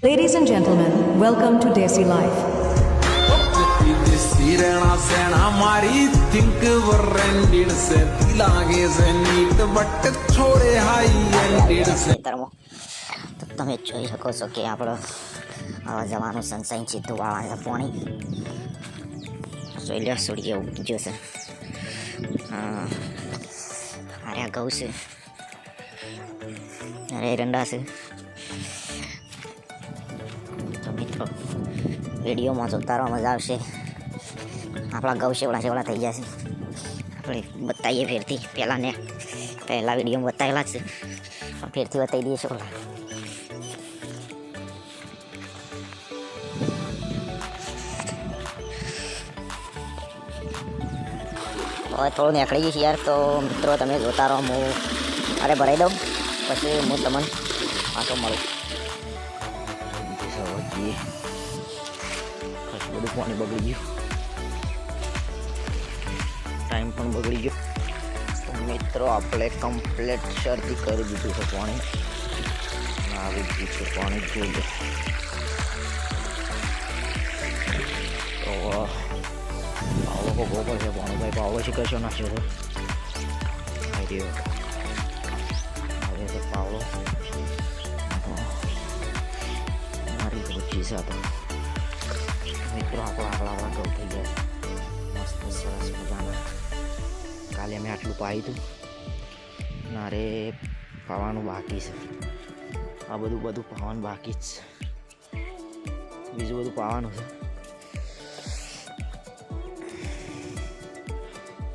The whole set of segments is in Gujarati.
Ladies and gentlemen, welcome to Desi Life. શિરણા સેણા મારી તિંક વરેન્ડેડ સે લાગે છે નીટ તો તમે જોઈ શકો છો કે આપણો આવા જવાનું સનસાઈન સીધું આવા છે પોણી જોઈ લો સૂર્ય ઉગ્યો છે. અરે આ ઘઉં છે. અરે રંડા છે વિડીયોમાં જોતા રહો મજા આવશે. આપણા ગૌ શેવડા શેવડા થઈ જશે આપણે બતાવીએ ફેરથી પહેલાં ને પહેલાં વિડીયોમાં બતાવેલા છે. ફેરથી બતાવી દઈએ શેવડા હવે થોડું નીકળી છે યાર, તો મિત્રો તમે જોતા રહો હું અરે ભરાઈ દઉં. પછી હું તમને પાછો મળું. બધું પાણી બગડી ગયું ટાઈમ પણ બગડી ગયો તો મિત્રો આપણે કમ્પ્લેટ શરદી કરી દીધું છે પાણી અને આવી ગયું છે પાણી જોઈ લો તો પાવલો ભોગવો પડશે પાણી ભાઈ પાવલો છે કશો નાખ્યો છે આવી રહ્યો હવે છે પાવલો મારી રોજી સાથે મિત્રો આપણા ગૌ થઈ ગયા મસ્ત સરસ મજાના કાલે અમે આટલું પાયું હતું મારે પાવાનું બાકી છે આ બધું બધું પાવાનું બાકી જ છે બીજું બધું પાવાનું છે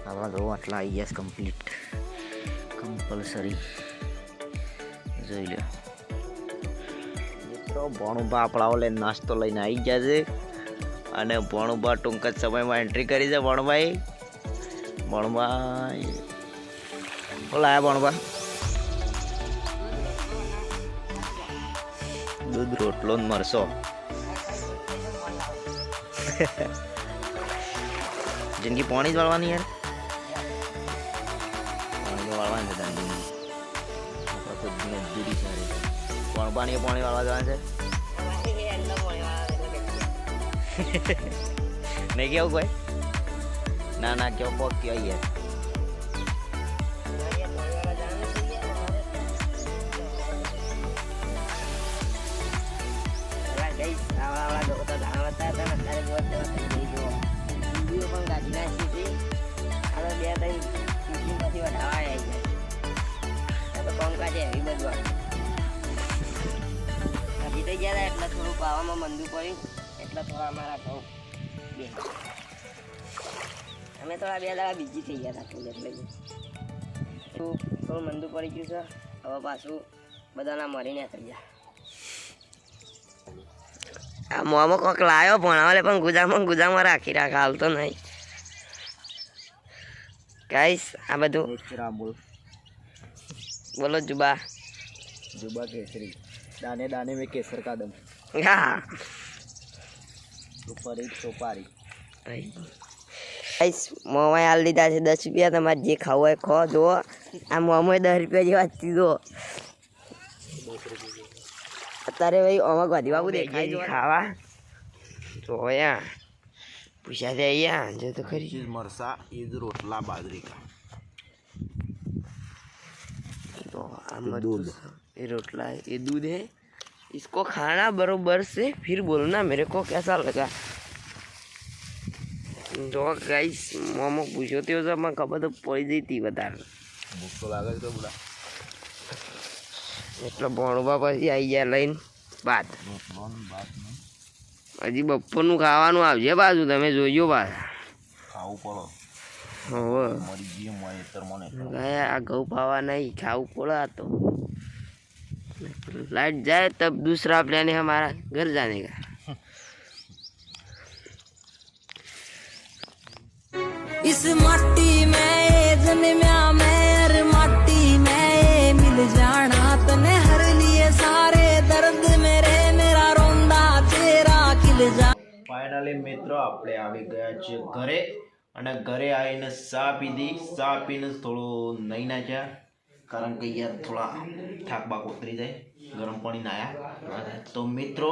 આપણા ગૌ આટલા આવી ગયા કમ્પ્લીટ કમ્પલસરી જોઈ લો મિત્રો ભણુભા આપણા લઈને નાસ્તો લઈને આવી ગયા છે અને ભણુભા ટૂંક જ સમયમાં એન્ટ્રી કરી છે ભણભાઈ ભણભાઈ બોલા ભણભા દૂધ રોટલો મરસો. જિંદગી પાણી જ વાળવાની યાર. પાણી વાળવાની છે જિંદગી પાણી પાણી વાળવા જવાનું છે. નહીં કેવું કોઈ? ના ના કેવું પોક કયો યાર? એટલે થોડું પાવામાં મંદુ પડ્યું. અમે થોડા બે દાડા બીજી થઈ ગયા હતા થોડી એટલે થોડું મંદુ પડી ગયું છે? હવે પાછું બધાના મરીને થઈ ગયા. આ મોમો કોક લાવ્યો ભણાવે પણ ગુજામાં ગુજામાં રાખી રાખ હાલ તો નહીં. ગાઈસ આ બધું. બોલો. જુબા. જુબા કેસરી. દાને દાને મેં કેસર કાદમ હા. ઉપર એક સોપારી મોમાએ હાલ લીધા છે દસ રૂપિયા તમારે જે ખાવું હોય ખો આ મોમોએ દસ રૂપિયા જેવા ચીજો અત્યારે ભાઈ ઓમાં ગોધી બાબુ દેખાય ખાવા. તો પૂછ્યા છે અહીંયા જો તો ખરી. મરસા ઈદ રોટલા બાજરી તો આમ દૂધ. એ રોટલા એ દૂધ इसको खाना बरोबर से फिर बोलना मेरे को कैसा लगा જો ગાઈસ મોમો પૂછ્યો તે તો મને ખબર તો પડી જઈ હતી વધારે ભૂખ તો લાગે છે તો બધા એટલે ભણવા પછી આવી ગયા લઈને બાદ રોટલો ને ભાત ને હજી બપોરનું ખાવાનું આવશે પાછું તમે જોજો પાછા ખાવું પડો હવે મરી જઈએ મોય એતર મને ગયા આ ઘઉં પાવા નહીં ખાવું પડે આ તો लाइट जाए तब दूसरा प्लान है हमारा घर जाने का इस माटी में जन्म्या मेर माटी में मिल जाना तने हर लिए सारे दर्द मेरे मेरा रोंदा तेरा खिल जा ફાઇનલી મિત્રો આપણે આવી ગયા છીએ ઘરે અને ઘરે આવીને ચા પીધી ચા પીને થોડું નહીં નાખ્યા કારણ કે યાર થોડા થાક બાક ઉતરી જાય, ગરમ પાણી નાયા તો મિત્રો,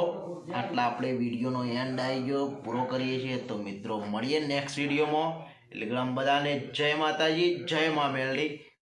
આટલા આપણે વિડીયોનો એન્ડ આવી ગયો, પૂરો કરીએ છીએ. તો મિત્રો, મળીએ નેક્સ્ટ વિડીયોમાં. એટલે બધાને જય માતાજી, જય મા મેલડી.